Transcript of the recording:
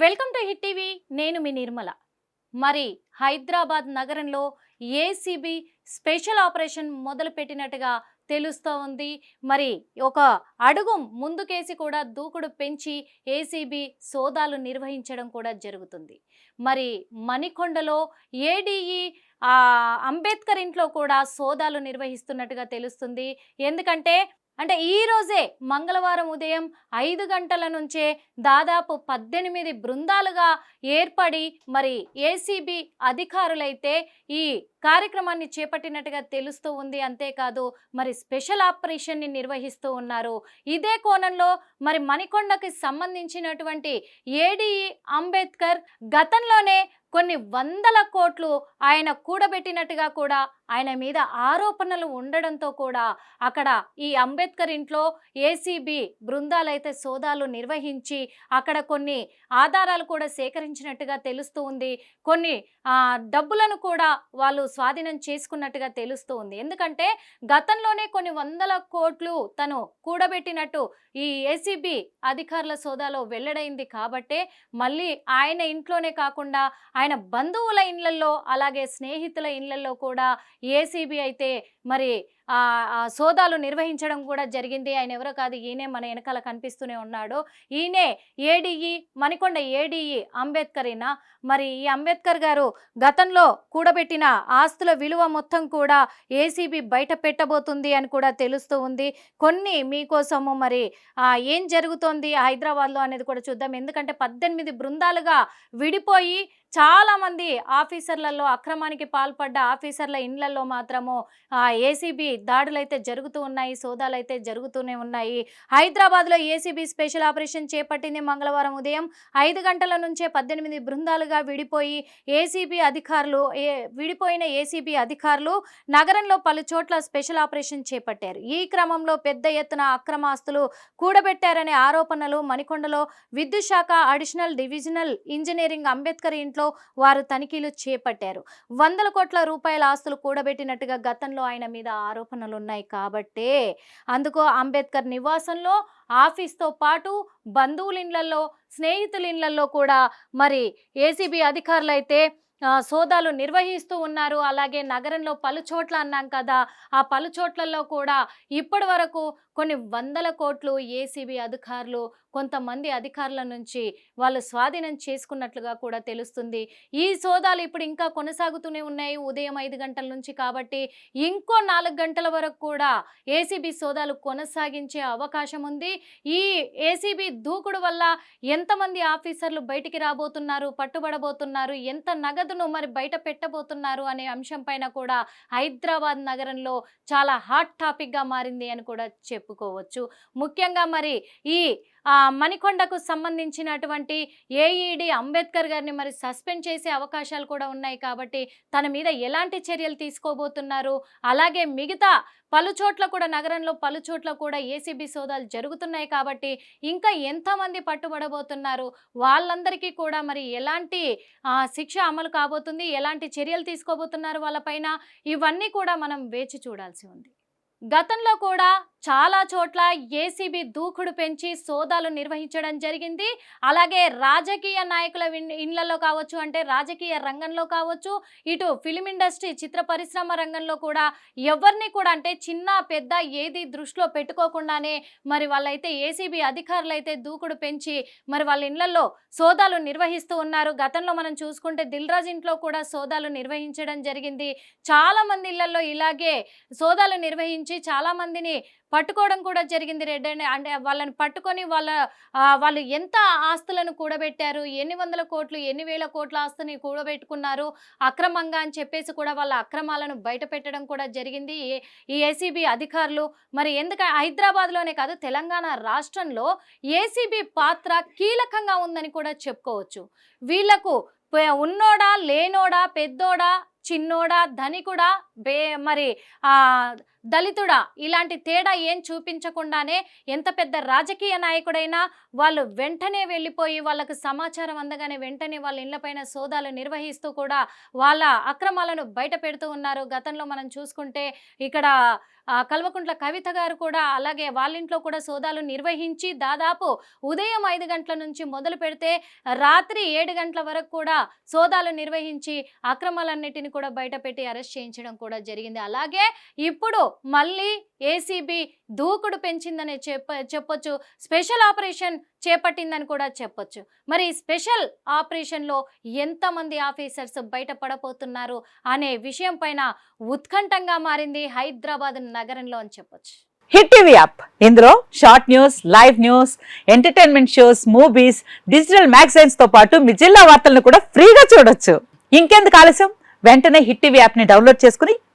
Welcome to hit TV. నేను మీ నిర్మల. మరి హైదరాబాద్ నగరంలో ఏసీబీ స్పెషల్ ఆపరేషన్ మొదలుపెట్టినట్టుగా తెలుస్తూ ఉంది మరి ఒక అడుగు ముందుకేసి కూడా దూకుడు పెంచి ఏసీబీ సోదాలు నిర్వహించడం కూడా జరుగుతుంది. మరి మణికొండలో ఏడీఈ అంబేద్కర్ ఇంట్లో కూడా సోదాలు నిర్వహిస్తున్నట్టుగా తెలుస్తుంది. ఎందుకంటే అంటే ఈ రోజే మంగళవారం ఉదయం ఐదు గంటల నుంచే దాదాపు పద్దెనిమిది బృందాలుగా ఏర్పడి మరి ఏసీబీ అధికారులైతే ఈ కార్యక్రమాన్ని చేపట్టినట్టుగా తెలుస్తూ ఉంది. అంతేకాదు మరి స్పెషల్ ఆపరేషన్ని నిర్వహిస్తూ ఉన్నారు. ఇదే కోణంలో మరి మణికొండకి సంబంధించినటువంటి ఏడీఈ అంబేద్కర్ గతంలోనే కొన్ని వందల కోట్లు ఆయన కూడబెట్టినట్టుగా కూడా ఆయన మీద ఆరోపణలు ఉండడంతో కూడా అక్కడ ఈ అంబేద్కర్ ఇంట్లో ఏసీబీ బృందాలైతే సోదాలు నిర్వహించి అక్కడ కొన్ని ఆధారాలు కూడా సేకరించినట్టుగా తెలుస్తూ ఉంది. కొన్ని డబ్బులను కూడా వాళ్ళు స్వాధీనం చేసుకున్నట్టుగా తెలుస్తోంది. ఎందుకంటే గతంలోనే కొన్ని వందల కోట్లు తను కూడబెట్టినట్టు ఈ ఏసీబీ అధికారుల సోదాలో వెల్లడైంది కాబట్టే మళ్ళీ ఆయన ఇంట్లోనే కాకుండా ఆయన బంధువుల ఇళ్ళలో అలాగే స్నేహితుల ఇళ్ళలో కూడా ఏసీబీ అయితే మరి సోదాలు నిర్వహించడం కూడా జరిగింది. ఆయన ఎవరో కాదు ఈయనే మన వెనకాల కనిపిస్తూనే ఉన్నాడు. ఈయనే ఏడీఈ మణికొండ ఏడీఈ అంబేద్కరేనా? మరి ఈ అంబేద్కర్ గారు గతంలో కూడబెట్టిన ఆస్తుల విలువ మొత్తం కూడా ఏసీబీ బయట పెట్టబోతుంది అని కూడా తెలుస్తూ ఉంది. కొన్ని మీకోసము మరి ఏం జరుగుతోంది హైదరాబాద్లో అనేది కూడా చూద్దాం. ఎందుకంటే పద్దెనిమిది బృందాలుగా విడిపోయి చాలా మంది ఆఫీసర్లలో అక్రమానికి పాల్పడ్డ ఆఫీసర్ల ఇండ్లలో మాత్రము ఏసీబీ దాడులైతే జరుగుతూ ఉన్నాయి సోదాలు అయితే జరుగుతూనే ఉన్నాయి. హైదరాబాద్లో ఏసీబీ స్పెషల్ ఆపరేషన్ చేపట్టింది మంగళవారం ఉదయం ఐదు గంటల నుంచే పద్దెనిమిది బృందాలుగా విడిపోయి ఏసీబీ అధికారులు ఏ విడిపోయిన ఏసీబీ అధికారులు నగరంలో పలు చోట్ల స్పెషల్ ఆపరేషన్ చేపట్టారు. ఈ క్రమంలో పెద్ద ఎత్తున అక్రమాస్తులు కూడబెట్టారనే ఆరోపణలు మణికొండలో విద్యుత్ శాఖ అడిషనల్ డివిజనల్ ఇంజనీరింగ్ అంబేద్కర్ ఇంట్లో వారు తనిఖీలు చేపట్టారు. వందల కోట్ల రూపాయల ఆస్తులు కూడబెట్టినట్టుగా గతంలో ఆయన మీద ఆరోపణలు ఉన్నాయి కాబట్టే అందుకు అంబేద్కర్ నివాసంలో ఆఫీస్తో పాటు బంధువుల ఇళ్ళలో స్నేహితుల ఇళ్ళలో కూడా మరి ఏసీబీ అధికారులు అయితే సోదాలు నిర్వహిస్తూ ఉన్నారు. అలాగే నగరంలో పలు చోట్ల అన్నాం కదా ఆ పలు చోట్లలో కూడా ఇప్పటి వరకు కొన్ని వందల కోట్లు ఏసీబీ అధికారులు కొంతమంది అధికారుల నుంచి వాళ్ళు స్వాధీనం చేసుకున్నట్లుగా కూడా తెలుస్తుంది. ఈ సోదాలు ఇప్పుడు ఇంకా కొనసాగుతూనే ఉన్నాయి ఉదయం ఐదు గంటల నుంచి కాబట్టి ఇంకో నాలుగు గంటల వరకు కూడా ఏసీబీ సోదాలు కొనసాగించే అవకాశం ఉంది. ఈ ఏసీబీ దూకుడు వల్ల ఎంతమంది ఆఫీసర్లు బయటికి రాబోతున్నారు పట్టుబడబోతున్నారు ఎంత నగదును మరి బయట పెట్టబోతున్నారు అనే అంశం పైన కూడా హైదరాబాద్ నగరంలో చాలా హాట్ టాపిక్గా మారింది అని కూడా చెప్పుకోవచ్చు. ముఖ్యంగా మరి ఈ మణికొండకు సంబంధించినటువంటి ఏఈడి అంబేద్కర్ గారిని మరి సస్పెండ్ చేసే అవకాశాలు కూడా ఉన్నాయి కాబట్టి తన మీద ఎలాంటి చర్యలు తీసుకోబోతున్నారు? అలాగే మిగతా పలు చోట్ల కూడా నగరంలో పలు చోట్ల కూడా ఏసీబీ సోదాలు జరుగుతున్నాయి కాబట్టి ఇంకా ఎంతమంది పట్టుబడబోతున్నారు? వాళ్ళందరికీ కూడా మరి ఎలాంటి శిక్ష అమలు కాబోతుంది? ఎలాంటి చర్యలు తీసుకోబోతున్నారు వాళ్ళపైన? ఇవన్నీ కూడా మనం వేచి చూడాల్సి ఉంది. గతంలో కూడా చాలా చోట్ల ఏసీబీ దూకుడు పెంచి సోదాలు నిర్వహించడం జరిగింది. అలాగే రాజకీయ నాయకుల విన్- కావచ్చు అంటే రాజకీయ రంగంలో కావచ్చు ఇటు ఫిలిం ఇండస్ట్రీ చిత్ర పరిశ్రమ రంగంలో కూడా ఎవరిని కూడా అంటే చిన్న పెద్ద ఏది దృష్టిలో పెట్టుకోకుండానే మరి వాళ్ళైతే ఏసీబీ అధికారులు అయితే దూకుడు పెంచి మరి వాళ్ళ ఇండ్లలో సోదాలు నిర్వహిస్తూ ఉన్నారు. గతంలో మనం చూసుకుంటే దిల్రాజ్ ఇంట్లో కూడా సోదాలు నిర్వహించడం జరిగింది. చాలా మంది ఇళ్ళలో ఇలాగే సోదాలు నిర్వహించి చాలా మందిని పట్టుకోవడం కూడా జరిగింది రెడ్ అండ్. అంటే వాళ్ళని పట్టుకొని వాళ్ళ వాళ్ళు ఎంత ఆస్తులను కూడబెట్టారు ఎన్ని వందల కోట్లు ఎన్ని వేల కోట్ల ఆస్తుని కూడబెట్టుకున్నారు అక్రమంగా అని చెప్పేసి కూడా వాళ్ళ అక్రమాలను బయట పెట్టడం కూడా జరిగింది. ఏ- ఈ ఏసీబీ అధికారులు మరి ఎందుకంటే హైదరాబాద్లోనే కాదు తెలంగాణ రాష్ట్రంలో ఏసీబీ పాత్ర కీలకంగా ఉందని కూడా చెప్పుకోవచ్చు. వీళ్ళకు ఉన్నోడా లేనోడా పెద్దోడా చిన్నోడా ధనికుడా బే మరి ఆ దళితుడా ఇలాంటి తేడా ఏం చూపించకుండానే ఎంత పెద్ద రాజకీయ నాయకుడైనా వాళ్ళు వెంటనే వెళ్ళిపోయి వాళ్ళకు సమాచారం అందగానే వెంటనే వాళ్ళ ఇళ్ళపైన సోదాలు నిర్వహిస్తూ కూడా వాళ్ళ అక్రమాలను బయట పెడుతూ ఉన్నారు. గతంలో మనం చూసుకుంటే ఇక్కడ కల్వకుంట్ల కవిత గారు కూడా అలాగే వాళ్ళ ఇంట్లో కూడా సోదాలు నిర్వహించి దాదాపు ఉదయం ఐదు గంటల నుంచి మొదలు పెడితే రాత్రి ఏడు గంటల వరకు కూడా సోదాలు నిర్వహించి అక్రమాలన్నిటిని కూడా బయటపెట్టి అరెస్ట్ చేయించడం కూడా జరిగింది. అలాగే ఇప్పుడు మళ్ళీ ఏసీబీ దూకుడు పెంచిందని చెప్ప చెప్పొచ్చు. స్పెషల్ ఆపరేషన్ చేపట్టిందని కూడా చెప్పొచ్చు. మరి స్పెషల్ ఆపరేషన్లో ఎంతమంది ఆఫీసర్స్ బయటపడబోతున్నారు అనే విషయం పైన ఉత్కంఠంగా మారింది హైదరాబాద్ నగరంలో అని చెప్పొచ్చు. Hit TV app. ఇందులో short news live news entertainment shows movies digital మ్యాగజైన్స్తో పాటు మీ జిల్లా వార్తలను కూడా ఫ్రీగా చూడొచ్చు. ఇంకెందుకు ఆలస్యం? వెంటనే హిట్ టీవీ యాప్ని డౌన్లోడ్ చేసుకుని